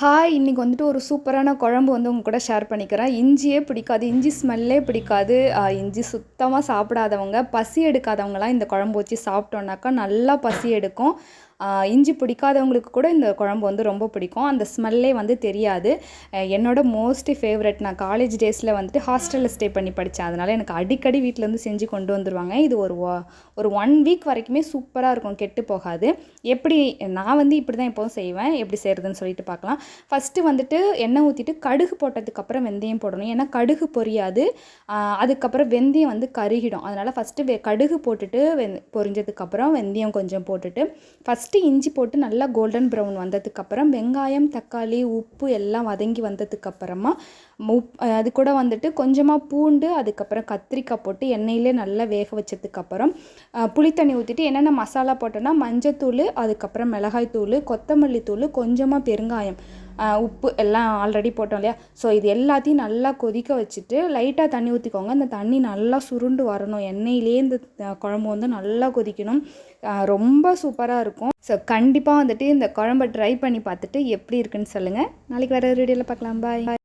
Hi இன்றைக்கி வந்துட்டு ஒரு சூப்பரான குழம்பு வந்து உங்க கூட ஷேர் பண்ணிக்கிறேன். இஞ்சியே பிடிக்காது இஞ்சி ஸ்மெல்லே பிடிக்காது. இஞ்சி சுத்தமாக சாப்பிடாதவங்க பசி எடுக்காதவங்களாம் இந்த குழம்பு வச்சு சாப்பிட்டோன்னாக்கா நல்லா பசி எடுக்கும். இஞ்சி பிடிக்காதவங்களுக்கு கூட இந்த குழம்பு வந்து ரொம்ப பிடிக்கும். அந்த ஸ்மெல்லே வந்து தெரியாது. என்னோட மோஸ்ட் ஃபேவரட் நான் காலேஜ் டேஸில் வந்துட்டு ஹாஸ்டலில் ஸ்டே பண்ணி படித்தேன் அதனால் எனக்கு அடிக்கடி வீட்டிலேருந்து செஞ்சு கொண்டு வந்துருவாங்க. இது ஒரு ஒரு ஒன் வீக் வரைக்குமே சூப்பராக இருக்கும். கெட்டு போகாது. எப்படி நான் வந்து இப்படி தான் எப்போதும் செய்வேன். எப்படி செய்கிறதுன்னு சொல்லிட்டு பார்க்கலாம் ஃபஸ்ட்டு வந்துட்டு எண்ணெய் ஊற்றிட்டு கடுகு போட்டதுக்கப்புறம் வெந்தயம் போடணும். ஏன்னா கடுகு பொரியாது. அதுக்கப்புறம் வெந்தயம் வந்து கருகிடும். அதனால் ஃபஸ்ட்டு கடுகு போட்டுட்டு வெந் பொரிஞ்சதுக்கப்புறம் வெந்தயம் கொஞ்சம் போட்டுட்டு ஃபஸ்ட்டு இஞ்சி போட்டு நல்லா கோல்டன் ப்ரௌன் வந்ததுக்கப்புறம் வெங்காயம் தக்காளி உப்பு எல்லாம் வதங்கி வந்ததுக்கப்புறமா உப் அது கூட வந்துட்டு கொஞ்சமாக பூண்டு அதுக்கப்புறம் கத்திரிக்காய் போட்டு எண்ணெயிலே நல்லா வேக வச்சதுக்கப்புறம் புளி தண்ணி ஊற்றிட்டு என்னென்ன மசாலா போட்டோன்னா மஞ்சத்தூள் அதுக்கப்புறம் மிளகாய் தூள் கொத்தமல்லி தூள் கொஞ்சமாக பெருங்காயம். உப்பு எல்லாம் ஆல்ரெடி போட்டோம் இல்லையா? ஸோ இது எல்லாத்தையும் நல்லா கொதிக்க வச்சுட்டு லைட்டாக தண்ணி ஊற்றிக்கோங்க அந்த தண்ணி நல்லா சுருண்டு வரணும். எண்ணெயிலே இந்த குழம்பு வந்து நல்லா கொதிக்கணும். ரொம்ப சூப்பராக இருக்கும். ஸோ கண்டிப்பாக வந்துட்டு இந்த குழம்பை ட்ரை பண்ணி பார்த்துட்டு எப்படி இருக்குன்னு சொல்லுங்கள் நாளைக்கு வேறு வீடியோவில் பார்க்கலாம். பாய்